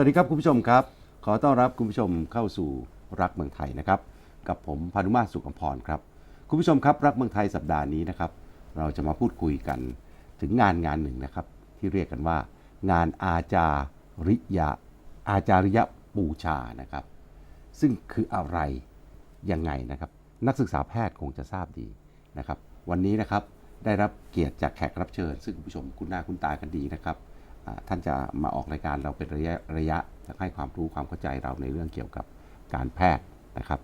วัสดีครับคุณผู้ชมครับ ขอต้อนรับคุณผู้ชมเข้าสู่รักเมืองไทยนะครับ กับผมพานุมาตรสุขอมพรครับ คุณผู้ชมครับรักเมืองไทยสัปดาห์นี้นะครับ เราจะมาพูดคุยกันถึงงานงานหนึ่งนะครับ ที่เรียกกันว่า งานอาจาริยะอาจาริยปูชานะครับ ซึ่งคืออะไรยังไงนะครับ นักศึกษาแพทย์คงจะทราบดีนะครับ วันนี้นะครับได้รับเกียรติจากแขกรับเชิญ ซึ่งคุณผู้ชมคุ้นหน้าคุ้นตากันดีนะครับ ท่านจะมาออกรายการเราเป็นระยะระยะจะให้ความรู้ความเข้าใจเราในเรื่องเกี่ยวกับการแพทย์นะครับ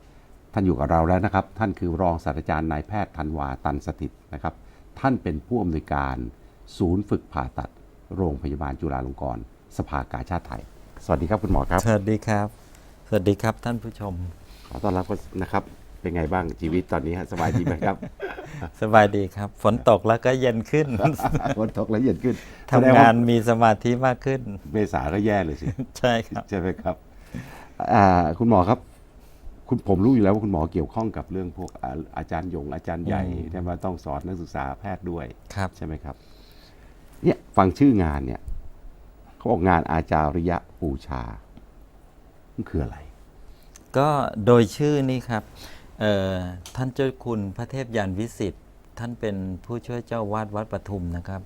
ท่านอยู่กับเราแล้วนะครับ ท่านคือรองศาสตราจารย์นายแพทย์ธันวาตันสถิตนะครับ ท่านเป็นผู้อำนวยการศูนย์ฝึกผ่าตัด โรงพยาบาลจุฬาลงกรณ์สภากาชาติไทย สวัสดีครับคุณหมอครับ สวัสดีครับ สวัสดีครับท่านผู้ชม ขอต้อนรับนะครับ เป็นไงบ้างชีวิตตอนนี้ฮะสบายดีไหมครับ สบายดีครับ ฝนตกแล้วก็เย็นขึ้นฝนตกแล้วเย็นขึ้นทำแสดว่งานมีสมาธิมากขึ้น เมษาก็แย่เลยสิ ใช่ครับ ใช่ไหมครับอ่าคุณหมอครับ คุณผมรู้อยู่แล้วว่าคุณหมอเกี่ยวข้องกับเรื่องพวกอาอาจารย์ยงอาจารย์ใหญ่อืม ที่ว่าต้องสอนนักศึกษาแพทย์ด้วย ครับ ใช่ไหมครับเนี่ยฟังชื่องานเนี่ยเขาบอกงานอาจาริยะปูชา มันคืออะไร ก็โดยชื่อนี้ครับเอ่อ ท่านเจ้าคุณพระเทพยานวิสิทธิ์ท่านเป็นผู้ช่วยเจ้าวาดวัดปทุมนะครับ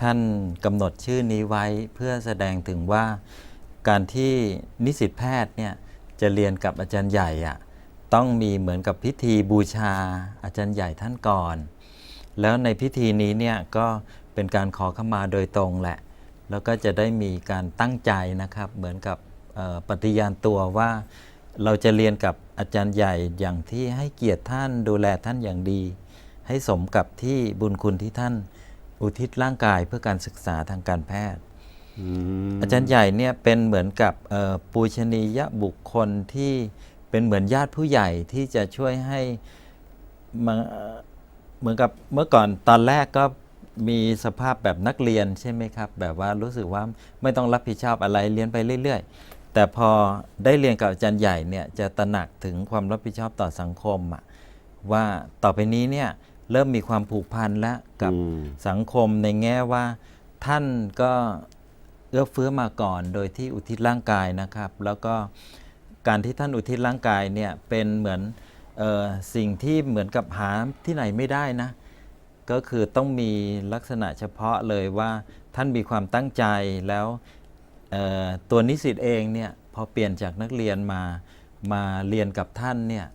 ท่านกำหนดชื่อนี้ไว้เพื่อแสดงถึงว่าการที่นิสิตแพทย์เนี่ยจะเรียนกับอาจารย์ใหญ่อะต้องมีเหมือนกับพิธีบูชาอาจารย์ใหญ่ท่านก่อน แล้วในพิธีนี้เนี่ยก็เป็นการขอขมาโดยตรงแหละ แล้วก็จะได้มีการตั้งใจนะครับ เหมือนกับปฏิญาณตัวว่า เราจะเรียนกับอาจารย์ใหญ่อย่างที่ให้เกียรติท่านดูแลท่านอย่างดี ให้สมกับที่บุญคุณที่ท่านอุทิศร่างกายเพื่อการศึกษาทางการแพทย์อืมอาจารย์ใหญ่เนี่ยเป็นเหมือนกับเอ่อปูชนียบุคคลที่เป็นเหมือนญาติผู้ใหญ่ที่จะช่วยให้มาเหมือนกับเมื่อก่อนตอนแรกก็มีสภาพแบบนักเรียนใช่ไหมครับ แบบว่ารู้สึกว่าไม่ต้องรับผิดชอบอะไรเรียนไปเรื่อยๆ แต่พอได้เรียนกับอาจารย์ใหญ่เนี่ยจะตระหนักถึงความรับผิดชอบต่อสังคมอะว่าต่อไปนี้เนี่ยเริ่มมีความผูกพันแล้วกับอืมสังคมในแง่ว่าท่านก็เอื้อเฟื้อมาก่อนโดยที่อุทิศร่างกายนะครับ แล้วก็การที่ท่านอุทิศร่างกายเนี่ยเป็นเหมือนเออสิ่งที่เหมือนกับหาที่ไหนไม่ได้นะ ก็คือต้องมีลักษณะเฉพาะเลยว่าท่านมีความตั้งใจแล้วเอ่อ ตัวนิสิตเองเนี่ยพอเปลี่ยนจากนักเรียนมามาเรียนกับท่านเนี่ย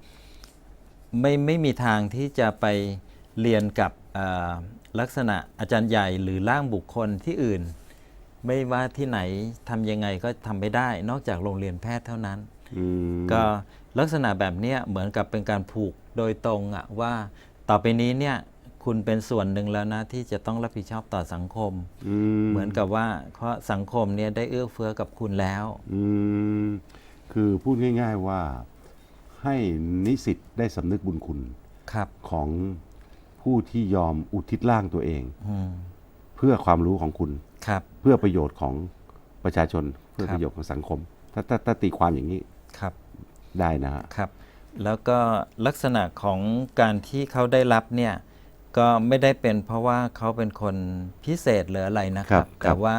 ไม่ไม่มีทางที่จะไปเรียนกับเอ่อลักษณะอาจารย์ใหญ่หรือร่างบุคคลที่อื่น ไม่ว่าที่ไหนทำยังไงก็ทำไม่ได้ นอกจากโรงเรียนแพทย์เท่านั้นอืมก็ลักษณะแบบเนี้ยเหมือนกับเป็นการผูกโดยตรงอะว่าต่อไปนี้เนี่ย คุณเป็นส่วนหนึ่งแล้วนะที่จะต้องรับผิดชอบต่อสังคม อืมเหมือนกับว่าเพราะสังคมเนี่ยได้เอื้อเฟื้อกับคุณแล้ว อืมคือพูดง่าย ๆว่าให้นิสิตได้สำนึกบุญคุณครับ ของผู้ที่ยอมอุทิศร่างตัวเอง อืมเพื่อความรู้ของคุณ ครับ เพื่อประโยชน์ของประชาชน เพื่อครับ ประโยชน์ของสังคม ถ้าถ้าถ้าตีความอย่างนี้ครับ ได้นะฮะ ครับ แล้วก็ลักษณะของการที่เขาได้รับเนี่ย ก็ไม่ได้เป็นเพราะว่าเขาเป็นคนพิเศษหรืออะไรนะคครัรับบ แต่ว่า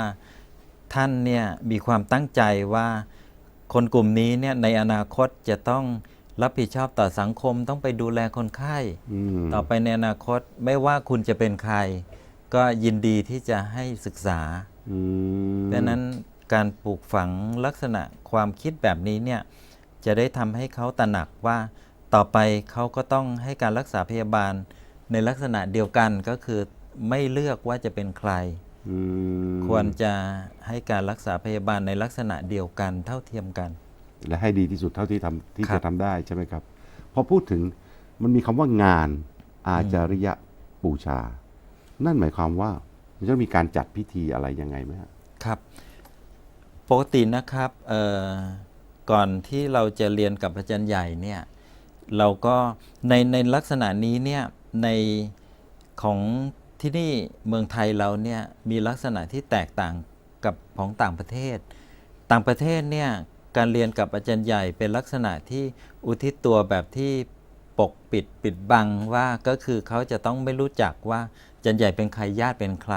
ท่านเนี่ยมีความตั้งใจว่าคนกลุ่มนี้เนี่ยในอนาคตจะต้องรับผิดชอบต่อสังคมต้องไปดูแลคนไข้ อืม ต่อไปในอนาคตไม่ว่าคุณจะเป็นใคร ก็ยินดีที่จะให้ศึกษา อืมดังนั้นการปลูกฝังลักษณะความคิดแบบนี้เนี่ยจะได้ทำให้เขาตระหนักว่าต่อไปเขาก็ต้องให้การรักษาพยาบาล ในลักษณะเดียวกันก็คือไม่เลือกว่าจะเป็นใครอืมควรจะให้การรักษาพยาบาลในลักษณะเดียวกันเท่าเทียมกัน และให้ดีที่สุดเท่าที่ทำที่ครับจะทำได้ใช่ไหมครับพอพูดถึงมันมีคำว่างานอาจาริยะบูชา นั่นหมายความว่ามันจะมีการจัดพิธีอะไรยังไงไหมฮะครับ ปกตินะครับเอ่อก่อนที่เราจะเรียนกับอาจารย์ใหญ่เนี่ยเราก็ในในลักษณะนี้เนี่ย ในของที่นี่เมืองไทยเราเนี่ยมีลักษณะที่แตกต่างกับของต่างประเทศ ต่างประเทศเนี่ยการเรียนกับอาจารย์ใหญ่เป็นลักษณะที่อุทิศตัวแบบที่ปกปิดปิดบังว่าก็คือเขาจะต้องไม่รู้จักว่าอาจารย์ใหญ่เป็นใครญาติเป็นใคร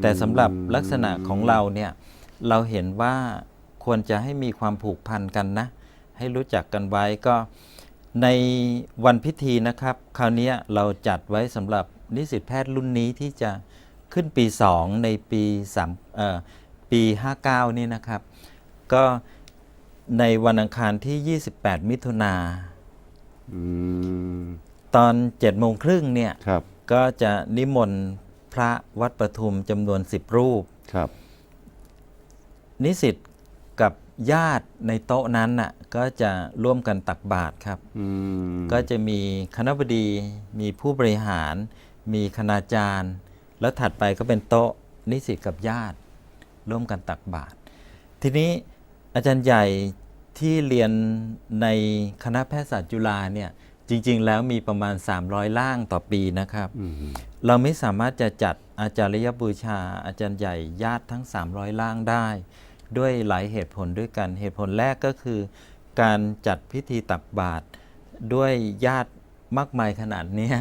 แต่สำหรับลักษณะของเราเนี่ยเราเห็นว่าควรจะให้มีความผูกพันกันนะ ให้รู้จักกันไว้ก็ ในวันพิธีนะครับ คราวเนี้ยเราจัดไว้สำหรับนิสิตแพทย์รุ่นนี้ที่จะขึ้นปี 2 ในปี3เอ่อปี 59 นี่นะครับ ก็ในวันอังคารที่ 28 มิถุนาอืมตอน7โมงครึ่งเนี่ย ครับก็จะนิมนต์พระวัดประทุมจำนวน 10 รูป ครับ นิสิตกับ ญาติในโต๊ะนั้นน่ะก็จะร่วมกันตักบาตรครับ อืมก็จะมีคณะบดีมีผู้บริหาร มีคณาจารย์ แล้วถัดไปก็เป็นโต๊ะนิสิตกับญาติ ร่วมกันตักบาตรทีนี้อาจารย์ใหญ่ที่เรียนในคณะแพทยศาสตร์จุฬาเนี่ยจริง ๆ แล้วมีประมาณ 300 ล่างต่อปีนะครับ อืมเราไม่สามารถจะจัดอาจารยบูชาอาจารย์ใหญ่ญาติทั้ง 300 ล่างได้ ด้วยหลายเหตุผลด้วยกัน เหตุผลแรกก็คือ การจัดพิธีตักบาตรด้วยญาติมากมายขนาดเนี้ย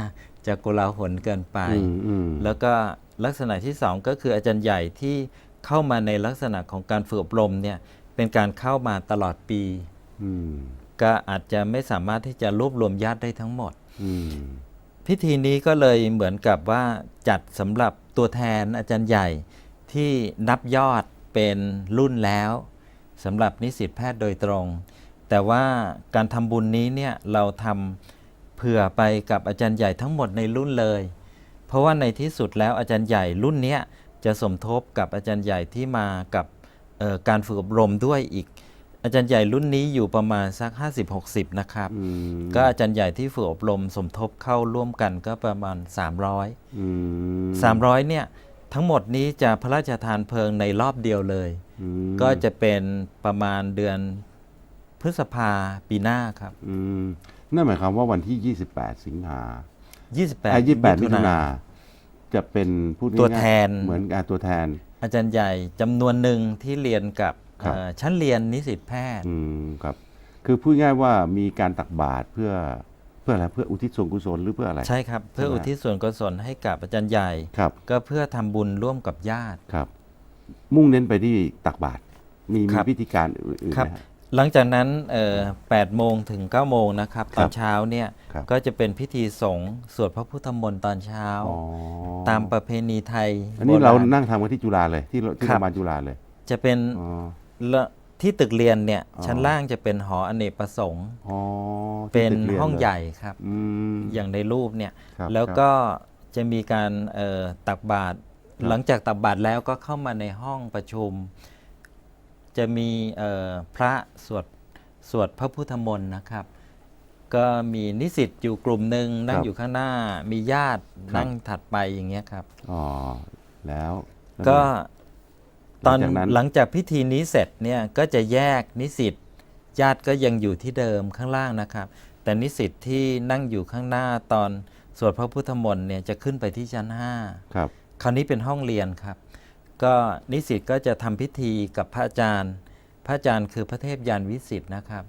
จะโกลาหลเกินไปอืมอืมแล้วก็ลักษณะที่สองก็คืออาจารย์ใหญ่ที่เข้ามาในลักษณะของการฝึกอบรมเนี่ยเป็นการเข้ามาตลอดปีอืมก็อาจจะไม่สามารถที่จะรวบรวมญาติได้ทั้งหมดอืมพิธีนี้ก็เลยเหมือนกับว่าจัดสำหรับตัวแทนอาจารย์ใหญ่ที่นับยอด เป็นรุ่นแล้วสำหรับนิสิตแพทย์โดยตรง แต่ว่าการทำบุญนี้เนี่ยเราทำเผื่อไปกับอาจารย์ใหญ่ทั้งหมดในรุ่นเลย เพราะว่าในที่สุดแล้วอาจารย์ใหญ่รุ่นเนี้ยจะสมทบกับอาจารย์ใหญ่ที่มากับเอ่อการฝึกอบรมด้วยอีก อาจารย์ใหญ่รุ่นนี้อยู่ประมาณสัก 50-60 นะครับอืมก็อาจารย์ใหญ่ที่ฝึกอบรมสมทบเข้าร่วมกันก็ประมาณ 300อืม300เนี่ย ทั้งหมดนี้จะพระราชทานเพลิงในรอบเดียวเลยอืมก็จะเป็นประมาณเดือนพฤษภาปีหน้าครับอืมนั่นหมายความว่าวันที่ 28 สิงหา28อะ28มิถุนาจะเป็นพูดง่ายๆตัวแทนเหมือนกับตัวแทน อาจารย์ใหญ่จำนวนหนึ่งที่เรียนกับครับเอ่อชั้นเรียนนิสิตแพทย์อืมครับ คือพูดง่ายว่ามีการตักบาตรเพื่อ เพื่ออะไรเพื่ออุทิศส่วนกุศลหรือเพื่ออะไร ใช่ครับ เพื่อใช่ไหมอุทิศส่วนกุศลให้กับอาจารย์ใหญ่ครับ ก็เพื่อทำบุญร่วมกับญาติครับ มุ่งเน้นไปที่ตักบาตรมีคมีรับพิธีการอื่นๆครับไหมฮะหลังจากนั้นเอ่อ8โมงถึง9โมงนะครับคตรัอบนเช้าเนี่ยครับก็จะเป็นพิธีสงฆ์สวดพระพุทธมนต์ตอนเช้าอ๋อตามประเพณีไทย อันนี้โบเราณนั่งทำกันที่จุฬาเลยที่ที่ครัโรบงพยาบาลจุฬาเลย จะเป็นอ๋อละ ที่ตึกเรียนเนี่ยอ๋อชั้นล่างจะเป็นหออเนกประสงค์อ๋อที่เป็นตึกรียห้องเลยใหญ่ครับอืมอย่างในรูปเนี่ยครับแล้วก็จะมีการเอ่อตักบาตรครับหลังจากตักบาตรแล้วก็เข้ามาในห้องประชุม จะมีเอ่อพระสวดสวดพระพุทธมนต์นะครับ ก็มีนิสิตอยู่กลุ่มหนึ่งนั่งอยู่ข้างหน้ามีญาตินั่งถัดไปอย่างเงี้ยครับอ๋อแล้วแล้วก็ไง ตอนหลังจากนั้นหลังจากพิธีนี้เสร็จเนี่ยก็จะแยกนิสิตญาติก็ยังอยู่ที่เดิมข้างล่างนะครับ แต่นิสิตที่นั่งอยู่ข้างหน้าตอนสวดพระพุทธมนต์เนี่ยจะขึ้นไปที่ชั้นครับ5คราวนี้เป็นห้องเรียนครับ ก็นิสิตก็จะทำพิธีกับพระอาจารย์ พระอาจารย์คือพระเทพยานวิสิตนะครับ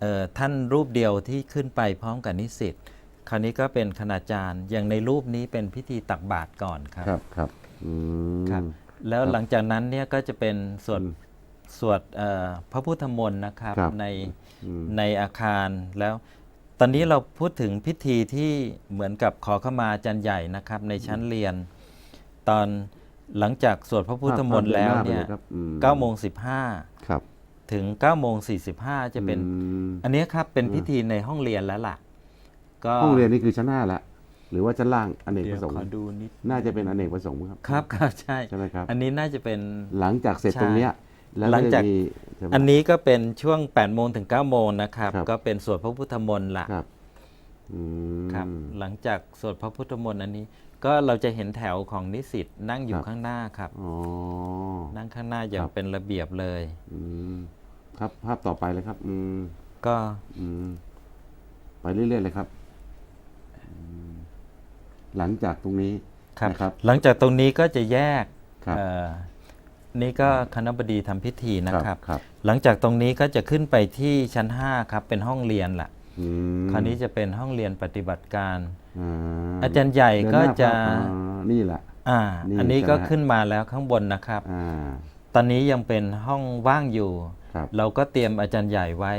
เอ่อท่านรูปเดียวที่ขึ้นไปพร้อมกับนิสิตคราวนี้ก็เป็นคณาจารย์อย่างในรูปนี้เป็นพิธีตักบาตรก่อนครับ ครับครับอืมครับ แล้วครับหลังจากนั้นเนี่ยก็จะเป็นสวดอืมสวดเอ่อพระพุทธมนต์นะครับครับในอืมในอาคารแล้วตอนนี้เราพูดถึงพิธีที่เหมือนกับขอขมาอาจารย์ใหญ่นะครับ ในชั้นเรียน ตอนหลังจากสวดพระพุทธมนต์แล้วเนี่ยภาพดิหาไปลครับอืม9โมงครับ15ถึง9โมง45จะเป็นอืมอันนี้ครับเป็นพิธีในห้องเรียนแล้วล่ะ ก็ห้องเรียนนี่คือชั้นห้าละ หรือว่าชั้นล่างอเนกเดี๋ปยวระสงค์ขอดูนิดน่าจะเป็นอเนกประสงค์ครับครับครับใช่ ใช่ไหมครับ อันนี้น่าจะเป็น หลังจากเสร็จใช่ตรงเนี้ยแล้วหลังจาก จะมีใช่ไหม อันนี้ก็เป็นช่วง8โมงถึง9โมงนะครับ ครับ ก็เป็นสวดพระพุทธมนต์ละครับอืม ครับ หลังจากสวดพระพุทธมนต์อันนี้ ก็เราจะเห็นแถวของนิสิตนั่งอยู่ครับ ข้างหน้าครับ อ๋อ นั่งข้างหน้าอย่าคงรับ เป็นระเบียบเลย อืมครับภาพต่อไปเลยครับ อืมก็อืมไปเรื่อยๆเลยครับอืม หลังจากตรงนี้ครับนะครับ หลังจากตรงนี้ก็จะแยกครับเอ่อนี่ก็คณะบดีทำพิธีนะครับครับ หลังจากตรงนี้ก็จะขึ้นไปที่ชั้น 5 ครับ เป็นห้องเรียนล่ะอืมคราวนี้จะเป็นห้องเรียนปฏิบัติการอ่าอาจารย์ใหญ่เดินหก็น้าจะภาพอ่านี่แหละอ่านี่อันนี้ใช่ไหมก็ฮะขึ้นมาแล้วข้างบนนะครับอ่าตอนนี้ยังเป็นห้องว่างอยู่ครับเราก็เตรียมอาจารย์ใหญ่ไว้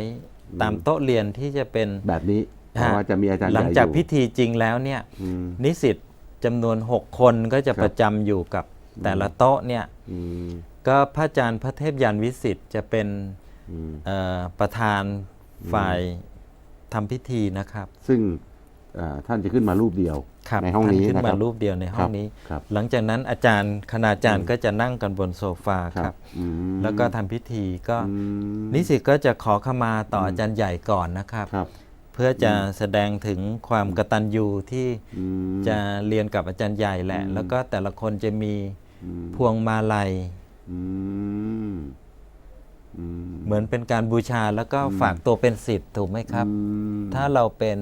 อืมตามโต๊ะเรียนที่จะเป็นแบบนี้ เพราะว่าจะมีอาจารย์หลัใญ่งอยู่จากพิธีจริงแล้วเนี่ยอืมนิสิตจำนวน 6 คนก็จะครับประจำอยู่กับแต่ละโต๊ะเนี่ยอืมก็พระอาจารย์พระเทพยานวิสิทธิ์จะเป็นอืมเอ่อประธานฝ่ายทำพิธีนะครับ ซึ่งเอ่อท่านจะขึ้นมารูปเดียวครับในห้องนี้ท่าขึ้นะนคมารับรูปเดียวในห้องนี้ครับหลังจากนั้นอาจารย์คณาจารย์ก็จะนั่งกันบนโซฟาครับอืมแล้วก็ทำพิธีก็อืมนิสิตก็จะขอขมาต่ออาจารย์ใหญ่ก่อนนะครับครับ เพื่อจะแสดงถึงความกตัญญูที่อืมจะเรียนกับอาจารย์ใหญ่แหละอืมแล้วก็แต่ละคนจะมีอืมพวงมาลัยอืมอืมเหมือนเป็นการบูชาแล้วก็ฝากตัวเป็นศิษย์ถูกไหมครับอืมถ้าเราเป็น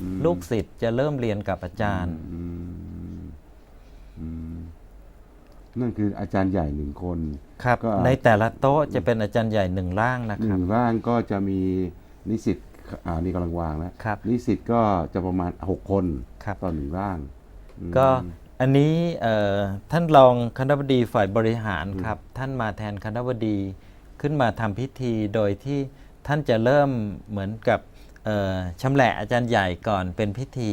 อืมลูกศิษย์จะเริ่มเรียนกับอาจารย์อืมอืมนั่นคืออาจารย์ใหญ่หนึ่งคนครับก็ในแต่ละโต๊ะจะเป็นอาจารย์ใหญ่หนึ่งร่างนะหครันึ่บงร่างก็จะมีนิสิต อ่านี่กำลังวางนะครับ นิสิตก็จะประมาณหกคนครับ ต่อหนึ่งร่างอืม ก็อันนี้เอ่อท่านรองคณบดีฝ่ายบริหารครับ ท่านมาแทนคณบดีขึ้นมาทำพิธีโดยที่ท่านจะเริ่มเหมือนกับเอ่อชำแหละอาจารย์ใหญ่ก่อนเป็นพิธี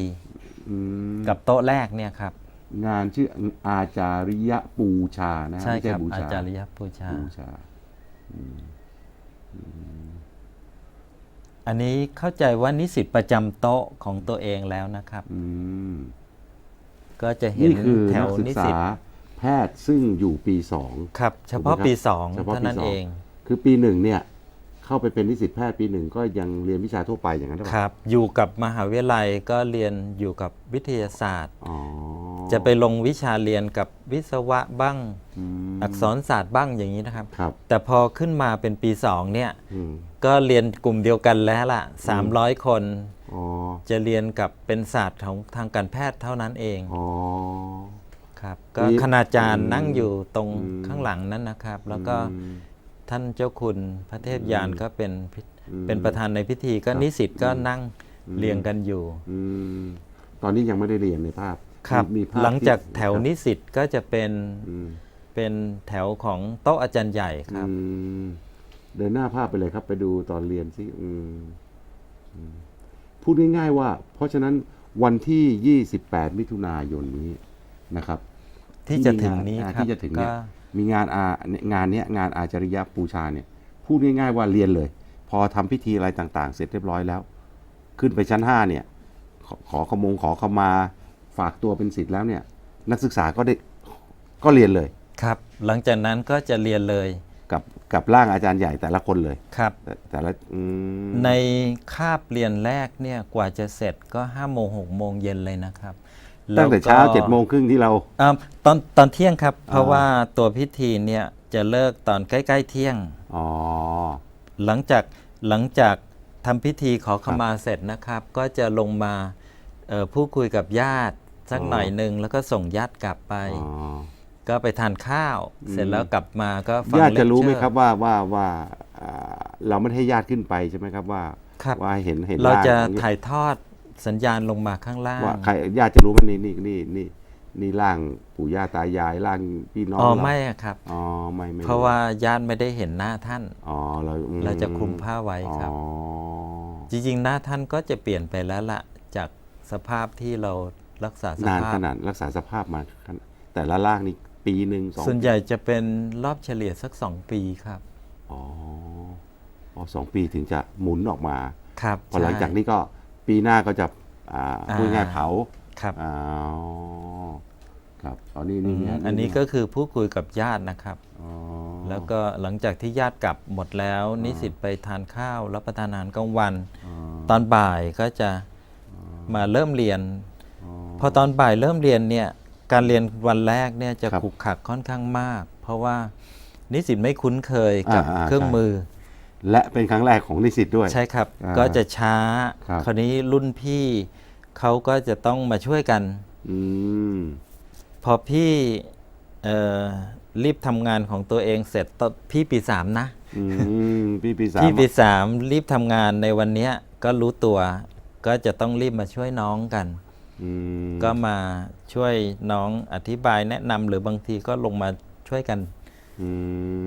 อืมกับโต๊ะแรกเนี่ยครับ งานชื่ออาจาริยปูชานะใช่ไม่ครับบูอาชาจารยปูชาบูชาอั นนี้เข้าใจว่านิสิตประจำโต๊ะของตัวเองแล้วนะครับ อืมก็จะเห็นนี่คือแถนัวกศึกนิษาสิตแพทย์ซึ่งอยู่ปีสอง ครับ เฉพาะถูกไหมครับปีสองเฉพาะเท่าปีนั้นสอง เองคือปีหนึ่งเนี่ย เข้าไปเป็นนิสิตแพทย์ปีหนึ่งก็ยังเรียนวิชาทั่วไปอย่างนั้นหรือเปคล่ารับ อยู่กับมหาวิทยาลัยก็เรียนอยู่กับวิทยาศาสตร์ อ๋อจะไปลงวิชาเรียนกับวิศวะบ้างมอักษรศาสตร์บ้างอย่างนี้นะครับ ครับแต่พอขึ้นมาเป็นปีสองเนี่ย อืม ก็เรียนกลุ่มเดียวกันแล้วล่ะ 300 คน อ๋อจะเรียนกับเป็นศาสตร์ของทางการแพทย์เท่านั้นเองอ๋อ ครับก็นี่คณาจารย์อืมนั่งอยู่ตรงอืม ข้างหลังนั้นนะครับ แล้วก็อืม ท่านเจ้าคุณพระเทพยานก็เป็นพิอืมเป็นประธานในพิธีก็ครับนิสิตก็อืมนั่งอืมเรียงกันอยู่ อืมตอนนี้ยังไม่ได้เรียนในภาพครับมีภาพหลังจากที่แถวครับนิสิตก็จะเป็นอืมเป็นแถวของโต๊ะอาจารย์ใหญ่ครับ อืม เดินหน้าภาพไปเลยครับ ไปดูตอนเรียนสิอืมอืมพูดง่ายๆว่า เพราะฉะนั้นวันที่ 28 มิถุนายนนี้นะครับ ที่จะถึงนี้อ่าครับที่จะถึงเนี่ยก็มีงานอางานเนี้ยงานอาจาริยปูชาเนี่ยพูดง่ายๆว่าเรียนเลย พอทำพิธีอะไรต่าง ๆ เสร็จเรียบร้อยแล้ว ขึ้นไปชั้น 5 เนี่ย ขอขอขมงขอขมาฝากตัวเป็นศิษย์แล้วเนี่ย นักศึกษาก็ได้ก็เรียนเลยครับ หลังจากนั้นก็จะเรียนเลย กับกับร่างอาจารย์ใหญ่แต่ละคนเลยครับ แต่แต่ละอืมในคาบเรียนแรกเนี่ยกว่าจะเสร็จก็5้าโมงหกโมงเย็นเลยนะครับตั้งแต่เช้าล้วก็เจ็ดโมงครึ่งที่เรา อ่าตอนตอนเที่ยงครับ เพราะอ่าว่าตัวพิธีเนี่ยจะเลิกตอนใกล้ๆเที่ยง อ๋อ หลังจากหลังจากทำพิธีขอขมาเสร็จนะครับ ก็จะลงมาเอ่อพูดคุยกับญาติสักอ๋อหน่อยหนึ่งแล้วก็ส่งญาติกลับไป อ๋อ ก็ไปทานข้าวอืมเสร็จแล้วกลับมาก็ฟังญาติจะรู้ไหมเลคเชอครับว่าว่าว่าอ่าเราไม่ได้ให้ญาติขึ้นไปใช่ไหมครับว่าครับว่าเห็นเห็นเราจะงอย่งนี้ถ่ายทอดสัญญาณลงมาข้างล่างว่าใครญาติจะรู้ว่านี่นี่นี่นี่นี่ร่างปู่ย่าตายายร่างพี่น้องอ๋อเราไม่อะครับอ๋อไม่ไม่เพราะว่าญาติไม่ได้เห็นหน้าท่านอ๋อเราอืมเราจะคลุมผ้าไว้ครับอ๋อจริงๆหน้าท่านก็จะเปลี่ยนไปแล้วละจากสภาพที่เรารักษาสนานภาขพนาดรักษาสภาพมาขนาดแต่ละร่างนี่ ปีหนึ่งสองส่วนใหญ่จะเป็นรอบเฉลี่ยสักสองปีครับ อ๋ออ๋อสองปีถึงจะหมุนออกมา ครับพอหลังใช่จากนี้ก็ปีหน้าก็จะอ่าอ่าพูดง่ายๆเผาครับอ๋อครับตอนนี้อืนี่มเนี่ยอันนี้ก็คือผู้คุยกับญาตินะครับอ๋อแล้วก็หลังจากที่ญาติกลับหมดแล้ว นิสิตไปทานข้าวรับประทานอาหารกลางวันอ๋อตอนบ่ายก็จะมาเริ่มเรียนอ๋อพอตอนบ่ายเริ่มเรียนเนี่ย การเรียนวันแรกเนี่ยจะครับขลุกขลักค่อนข้างมาก เพราะว่านิสิตไม่คุ้นเคยกับอ่าอ่า เครื่องใช่มือ และเป็นครั้งแรกของนิสิตด้วย ใช่ครับ อ่าก็จะช้า ครับ คราวนี้รุ่นพี่เขาก็จะต้องมาช่วยกัน อืม พอพี่เอ่อรีบทำงานของตัวเองเสร็จตอนพี่ปีสามนะ อืม พี่ปีสามพี่ปีสามรีบทำงานในวันเนี้ยก็รู้ตัว ก็จะต้องรีบมาช่วยน้องกันอืม ก็มาช่วยน้องอธิบายแนะนำหรือบางทีก็ลงมาช่วยกันอื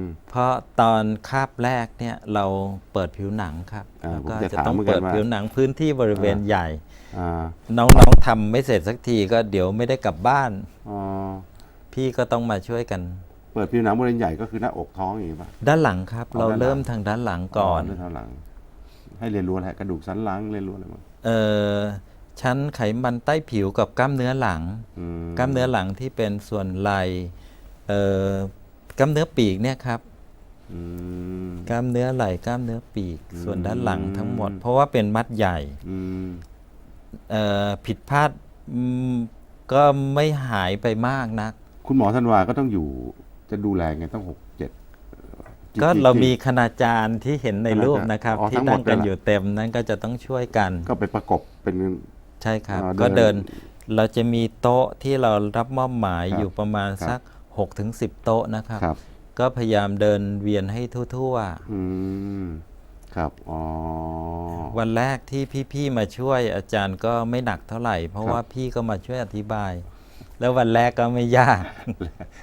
มเพราะตอนคาบแรกเนี่ยเราเปิดผิวหนังครับอ่าแล้วก็ผมจะจะถามต้องเหมือนกันเปิดว่าผิวหนังพื้นที่บริเวณอ่าใหญ่อ่าน้องๆทำไม่เสร็จสักทีก็เดี๋ยวไม่ได้กลับบ้านอ๋อพี่ก็ต้องมาช่วยกัน เปิดผิวหนังบริเวณใหญ่ก็คือหน้าอกท้องอย่างนี้ป่ะด้านหลังครับอ๋อเราด้านหลังเริ่มทางด้านหลังก่อนเรื่องเท่าหลัง ให้เรียนรู้อะไรกระดูกสันหลังเรียนรู้อะไรบ้างเอ่อ ชั้นไขมันใต้ผิวกับกล้ามเนื้อหลังอืมกล้ามเนื้อหลังที่เป็นส่วนไหล่เอ่อกล้ามเนื้อปีกเนี่ยครับอืมกล้ามเนื้อไหล่กล้ามเนื้อปีกอืมส่วนด้านหลังทั้งหมด เพราะว่าเป็นมัดใหญ่อืมเอ่อผิดพลาดอืมก็ไม่หายไปมากนัก คุณหมอธันวาก็ต้องอยู่จะดูแลไงต้องหกเจ็ดกี่ก็กี่เรามีกี่คณาจารย์ที่เห็นในรูปนะครับอ๋อทั้ที่งหมดนั่งกันเลยเหรออยู่เต็มนั้นก็จะต้องช่วยกัน ก็ไปประกบเป็น ใช่ครับอ่าก็เดิเดินนเราจะมีโต๊ะที่เรารับมอบหมายครับอยู่ประมาณครับสัก6ถึง10โต๊ะนะครับครับ ก็พยายามเดินเวียนให้ทั่วอืมครับอ๋อๆวันแรกที่พี่ๆมาช่วยอาจารย์ก็ไม่หนักเท่าไหร่ เพราะครับว่าพี่ก็มาช่วยอธิบาย แล้ววันแรกก็ไม่ยาก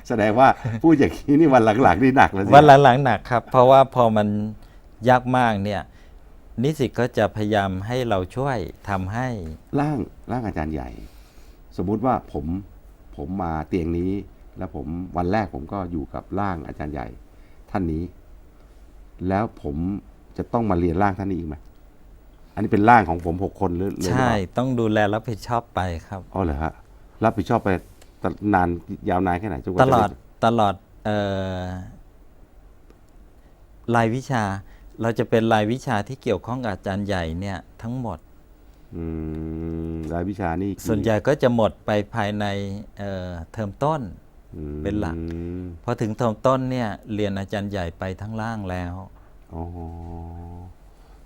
แสดงว่าพูดอย่างนี้นี่วันหลังๆนี่หนักแล้วสิวันหลังๆหนักครับ เพราะว่าพอมันยากมากเนี่ย นิสิตก็จะพยายามให้เราช่วยทำให้ ร่างร่างอาจารย์ใหญ่ สมมุติว่าผมผมมาเตียงนี้ แล้วผมวันแรกผมก็อยู่กับร่างอาจารย์ใหญ่ ท่านนี้ แล้วผมจะต้องมาเรียนร่างท่านนี้อีกไหมอันนี้เป็นร่างของผมหกคนหรือหรือใช่เปล่าต้องดูแลรับผิดชอบไปครับ อ๋อเหรอฮะรับผิดชอบไปตนานยาวนานแค่ไหนจนกว่าตจะลอดไตลอดเอ่อรายวิชา เราจะเป็นรายวิชาที่เกี่ยวข้องกับอาจารย์ใหญ่เนี่ยทั้งหมดอืมรายวิชานี่ส่วนใหญ่ก็จะหมดไปภายในเอ่อเทอมต้นอืมเป็นหลักพอถึงเทอมต้นเนี่ยเรียนอาจารย์ใหญ่ไปทั้งล่างแล้วอ๋อ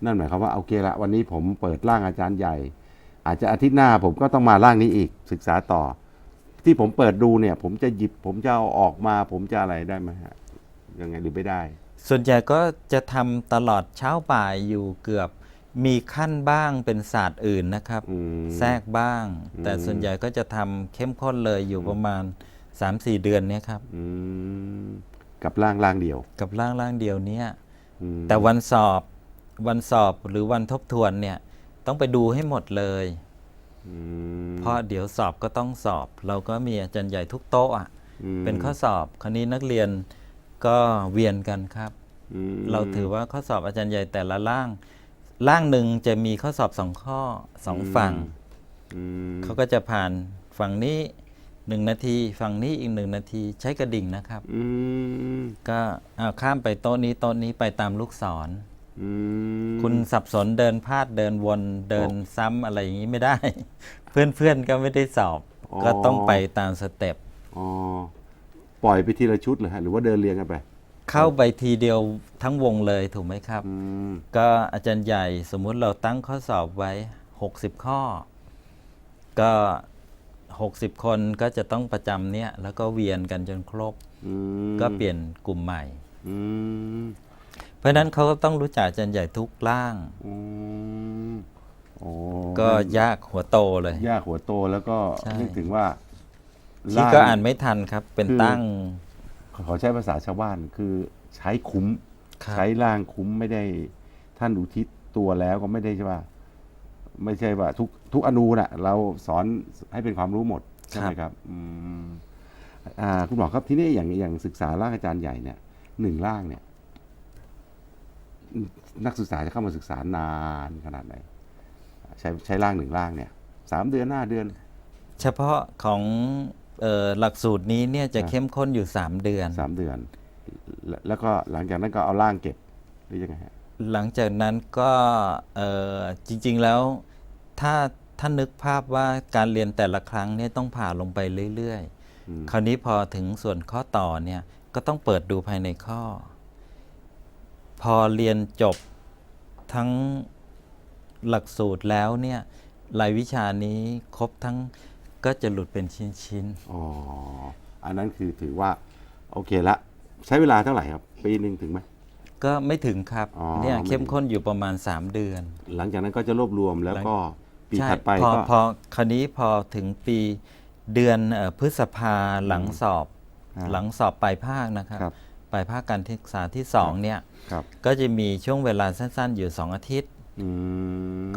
นั่นหมายความว่าโอเคละวันนี้ผมเปิดร่างอาจารย์ใหญ่ อาจจะอาทิตย์หน้าผมก็ต้องมาร่างนี้อีกศึกษาต่อ ที่ผมเปิดดูเนี่ย ผมจะหยิบผมจะเอาออกมา ผมจะอะไรได้ไหมฮะยังไงหรือไม่ได้ ส่วนใหญ่ก็จะทำตลอดเช้าบ่ายอยู่เกือบมีขั้นบ้างเป็นศาสตร์อื่นนะครับอืมแทรกบ้าง แต่อืมส่วนใหญ่ก็จะทำเข้มข้นเลยอยู่ประมาณ 3-4 เดือนเนี้ยครับอืมกับร่างร่างเดียว กับร่างร่างเดียวเนี้ยอืมแต่วันสอบวันสอบหรือวันทบทวนเนี่ยต้องไปดูให้หมดเลยอืมเพราะเดี๋ยวสอบก็ต้องสอบ เราก็มีอาจารย์ใหญ่ทุกโต๊ะอะมเป็นข้อสอบ คราวนี้นักเรียน ก็เวียนกันครับอืมเราถือว่าข้อสอบอาจารย์ใหญ่แต่ละร่าง ร่างหนึ่งจะมีข้อสอบสองข้อสองฝั่งอืมเขาก็จะผ่านฝั่งนี้หนึ่งนาที ฝั่งนี้อีกหนึ่งนาทีใช้กระดิ่งนะครับอืมก็เอาข้ามไปโต๊ะนี้โต๊ะนี้ไปตามลูกศรอืมคุณสับสนเดินพลาดเดินวนเดินซ้ำอะไรอย่างนี้ไม่ได้ เพื่อนๆก็ไม่ได้สอบ ก็ต้องไปตามสเต็ปอ๋อ ปล่อยไปทีละชุดเลยฮะหรือว่าเดินเรียงกันไป เข้าไปทีเดียวทั้งวงเลยถูกไหมครับ อืม ก็อาจารย์ใหญ่สมมุติเราตั้งข้อสอบไว้ 60 ข้อ ก็ 60 คนก็จะต้องประจำเนี้ยแล้วก็เวียนกันจนครบ อืมก็เปลี่ยนกลุ่มใหม่ อืมเพราะฉะนั้นเขาก็ต้องรู้จักอาจารย์ใหญ่ทุกร่าง อืมโอ้ก็ยากหัวโตเลย ยากหัวโตแล้วก็ใช่ นึกถึงว่า ที่ก็อ่านไม่ทันครับ เป็นคือตั้ง ขอใช้ภาษาชาวบ้านคือใช้คุ้มครับใช้ร่างคุ้มไม่ได้ท่านอุทิศตัวแล้วก็ไม่ได้ใช่ป่ะไม่ใช่ว่า ทุกทุกอนูน่ะ เราสอนให้เป็นความรู้หมดใช่ไหมครับอืมอ่าคุณหมอครับที่นี่อย่างอย่างศึกษาร่างอาจารย์ใหญ่เนี่ยหนึ่งร่างเนี่ย นักศึกษาจะเข้ามาศึกษานานขนาดไหนใช้ใช้ร่างหนึ่งร่างเนี่ยสามเดือนห้าเดือน เฉพาะของเอ่อ หลักสูตรนี้เนี่ยจะครับเข้มข้นอยู่ 3 เดือนสามเดือนแล้วแล้วก็หลังจากนั้นก็เอาร่างเก็บหรือยังไงฮะหลังจากนั้นก็เอ่อจริงๆแล้วถ้าท่านนึกภาพว่าการเรียนแต่ละครั้งเนี่ยต้องผ่าลงไปเรื่อยอืมๆคราวนี้พอถึงส่วนข้อต่อเนี่ยก็ต้องเปิดดูภายในข้อ พอเรียนจบทั้งหลักสูตรแล้วเนี่ยรายวิชานี้ครบทั้ง ก็จะหลุดเป็นชิ้นอ๋อ อันนั้นคือถือว่า โอเคละ ใช้เวลาเท่าไหร่ครับ ปีหนึ่งถึงไหม ๆ ก็ไม่ถึงครับอ๋อเนี่ยไม่ถึง เข้มข้นอยู่ประมาณ 3 เดือน หลังจากนั้นก็จะรวบรวมแล้วก็ปีใช่ถัดไปพอก็ พอคราวนี้พอถึงปีเดือนเอ่อพฤษภาหลังสอบอ่าหลังสอบปลายภาคนะครับครับไปภาคการศึกษาที่2เนี่ยครับ ก็จะมีช่วงเวลาสั้นๆอยู่ 2 อาทิตย์อืม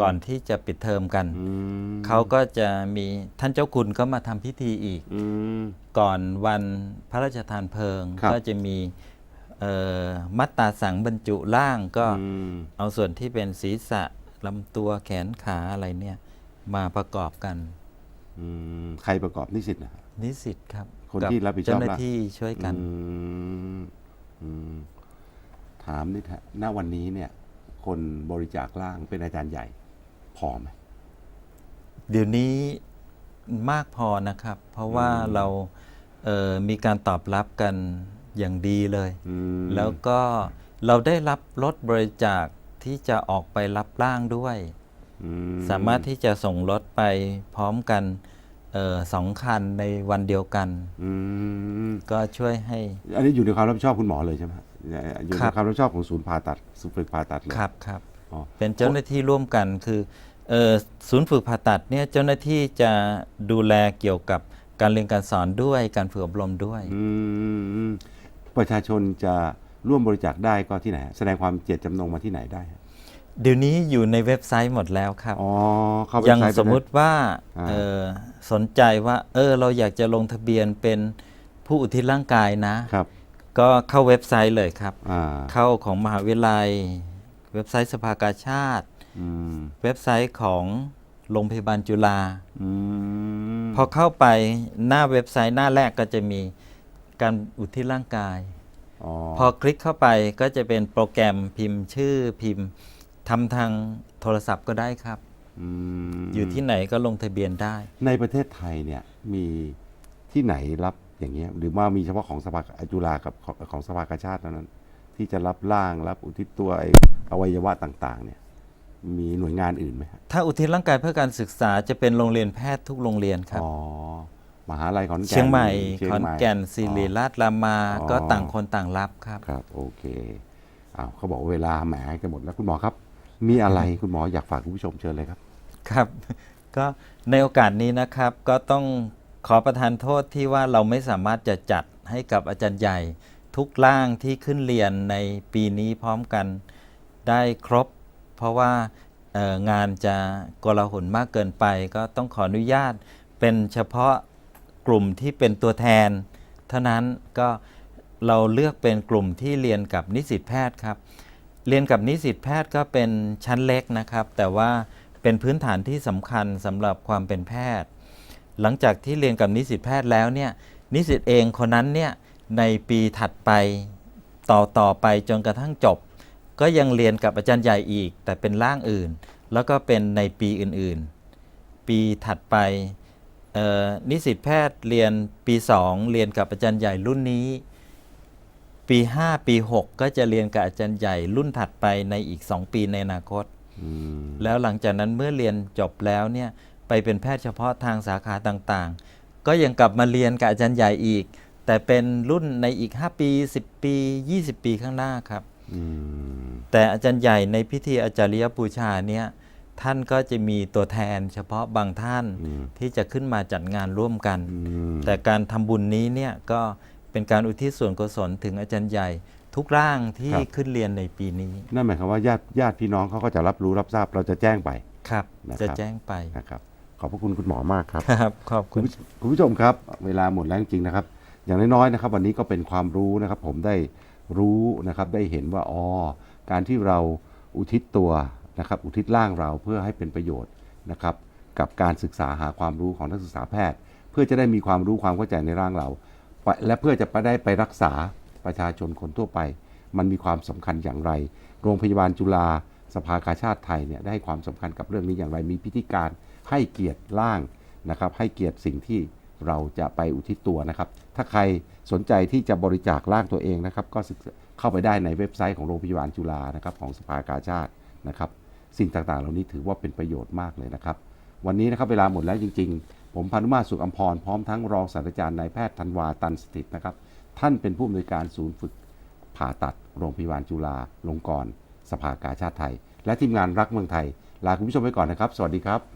ก่อนที่จะปิดเทอมกันอืมเขาก็จะมีท่านเจ้าคุณก็มาทำพิธีอีกอืมก่อนวันพระราชทานเพลิงครับก็จะมีเอ่อมัตตาสังบรรจุร่างก็อืมเอาส่วนที่เป็นศีรษะลำตัวแขนขาอะไรเนี่ย มาประกอบกันอืมใครประกอบนิสิตนะนิสิตครับ คนกัที่รับผิดชอบเจ้าหน้าละที่ช่วยกันอืมอืมถามนิดฮะณวันนี้เนี่ย คนบริจาคร่างเป็นอาจารย์ใหญ่พอไหมเดี๋ยวนี้มากพอนะครับ เพราะว่าเราเอ่อมีการตอบรับกันอย่างดีเลยอืมแล้วก็เราได้รับรถบริจาคที่จะออกไปรับร่างด้วยอืสามารถที่จะส่งรถไปพร้อมกันเออสองคันในวันเดียวกันอืมก็ช่วยให้ อันนี้อยู่ในความรับผิดชอบคุณหมอเลยใช่ไหมฮะ อยู่ครัในบความรับผิดชอบของศูนย์ผ่าตัดศูนย์ฝึกผ่าตัดเลยครับครับอ๋อเป็นเจ้าหน้าที่ร่วมกันคือเออศูนย์ฝึกผ่าตัดเนี่ยเจ้าหน้าที่จะดูแลเกี่ยวกับการเรียนการสอนด้วยการฝึกอบรมด้วยอืมประชาชนจะร่วมบริจาคได้ก็ที่ไหนฮะแสดงความเจตจำนงมาที่ไหนได้ฮะเดี๋ยวนี้อยู่ในเว็บไซต์หมดแล้วครับอ๋อเข้าเว็อบย่างไซต์ไปสมมุติว่าอ่าเออสนใจว่า เออเราอยากจะลงทะเบียนเป็นผู้อุทิศร่างกายนะครับ ก็เข้าเว็บไซต์เลยครับ อ่า เข้าของมหาวิทยาลัย เว็บไซต์สภากาชาติ อืม เว็บไซต์ของโรงพยาบาลจุฬาอืมพอเข้าไปหน้าเว็บไซต์หน้าแรกก็จะมีการอุทิศร่างกายอ๋อพอคลิกเข้าไปก็จะเป็นโปรแกรมพิมพ์ชื่อพิมพ์ทำทางโทรศัพท์ก็ได้ครับอืมอยู่ที่ไหนก็ลงทะเบียนได้ ในประเทศไทยเนี่ยมีที่ไหนรับ อย่างเงี้ยหรือว่ามีเฉพาะของสภาจุฬากับของของสภากาชาติเท่านั้น ที่จะรับร่างรับอุทิศตัวไอ้อวัยวะต่าง ๆ เนี่ย มีหน่วยงานอื่นไหมฮะถ้าอุทิศร่างกายเพื่อการศึกษาจะเป็นโรงเรียนแพทย์ทุกโรงเรียนครับ อ๋อมหาลัยขอนแก่นเชียงใหม่เชียงขอนใหม่ แก่นศิริราชรามาอ๋อ ก็ต่างคนต่างรับครับ ครับโอเคอ้าวเขาบอกว่าเวลาแหมจะหมดแล้วคุณหมอครับ มีอะไรคุณหมออยากฝากคุณผู้ชมเชิญเลยครับ ครับ ก็ในโอกาสนี้นะครับก็ต้อง ขอประทานโทษที่ว่าเราไม่สามารถจะจัดให้กับอาจารย์ใหญ่ ทุกร่างที่ขึ้นเรียนในปีนี้พร้อมกันได้ครบ เพราะว่างานจะกลาหนมากเกินไป ก็ต้องขออนุญาตเป็นเฉพาะกลุ่มที่เป็นตัวแทน เท่านั้นก็เราเลือกเป็นกลุ่มที่เรียนกับนิสิตแพทย์ครับ เรียนกับนิสิตแพทย์ก็เป็นชั้นเล็กนะครับ แต่ว่าเป็นพื้นฐานที่สำคัญสำหรับความเป็นแพทย์ หลังจากที่เรียนกับนิสิตแพทย์แล้วเนี่ยนิสิตเองคนนั้นเนี่ยในปีถัดไปต่อต่อไปจนกระทั่งจบ ก็ยังเรียนกับอาจารย์ใหญ่อีก แต่เป็นร่างอื่น แล้วก็เป็นในปีอื่นๆ ปีถัดไปเอ่อนิสิตแพทย์เรียนปี 2 เรียนกับอาจารย์ใหญ่รุ่นนี้ ปี 5 ปี 6 ก็จะเรียนกับอาจารย์ใหญ่รุ่นถัดไปในอีก 2 ปีในอนาคตอืมแล้วหลังจากนั้นเมื่อเรียนจบแล้วเนี่ย ไปเป็นแพทย์เฉพาะทางสาขาต่างๆ ก็ยังกลับมาเรียนกับอาจารย์ใหญ่อีก แต่เป็นรุ่นในอีก 5 ปี 10 ปี 20 ปีข้างหน้าครับอืมแต่อาจารย์ใหญ่ในพิธีอาจาริยบูชาเนี่ยท่านก็จะมีตัวแทนเฉพาะบางท่านอืมที่จะขึ้นมาจัดงานร่วมกันอืมแต่การทำบุญนี้เนี่ยก็เป็นการอุทิศส่วนกุศลถึงอาจารย์ใหญ่ทุกร่างที่ขึ้นเรียนในปีนี้ นั่นหมายความว่าญาติญาติพี่น้องเขาก็จะรับรู้รับทราบเราจะแจ้งไปครับนะครับจะแจ้งไปนะครับ ขอบพระคุณคุณหมอมากครับ ครับ ขอบคุคุณณผู้คุณผู้ชมครับ เวลาหมดแล้วจริงๆนะครับ อย่างน้อยๆนะครับ วันนี้ก็เป็นความรู้นะครับ ผมได้รู้นะครับได้เห็นว่าอ๋อการที่เราอุทิศตัวนะครับ อุทิศร่างเราเพื่อให้เป็นประโยชน์นะครับ กับการศึกษาหาความรู้ของนักศึกษาแพทย์ เพื่อจะได้มีความรู้ความเข้าใจในร่างเราไปและเพื่อจะไปได้ไปรักษาประชาชนคนทั่วไป มันมีความสำคัญอย่างไร โรงพยาบาลจุฬาสภากาชาติไทยเนี่ยได้ให้ความสำคัญกับเรื่องนี้อย่างไร มีพิธีการ ให้เกียรติร่างนะครับ ให้เกียรติสิ่งที่เราจะไปอุทิศตัวนะครับ ถ้าใครสนใจที่จะบริจาคร่างตัวเองนะครับ ก็เข้าไปได้ในเว็บไซต์ของโรงพยาบาลจุฬานะครับของสภากาชาตินะครับ สิ่งต่างๆ เหล่านี้ถือว่าเป็นประโยชน์มากเลยนะครับ วันนี้นะครับเวลาหมดแล้วจริง ๆ ผมพานุมาสุขอัมพรพร้อมทั้งรองศาสตราจารย์นายแพทย์ธันวาตันสถิตนะครับ ท่านเป็นผู้อำนวยการศูนย์ฝึกผ่าตัดโรงพยาบาลจุฬาลงกรณ์สภากาชาติไทย และทีมงานรักเมืองไทยลาคุณผู้ชมไปก่อนนะครับ สวัสดีครับ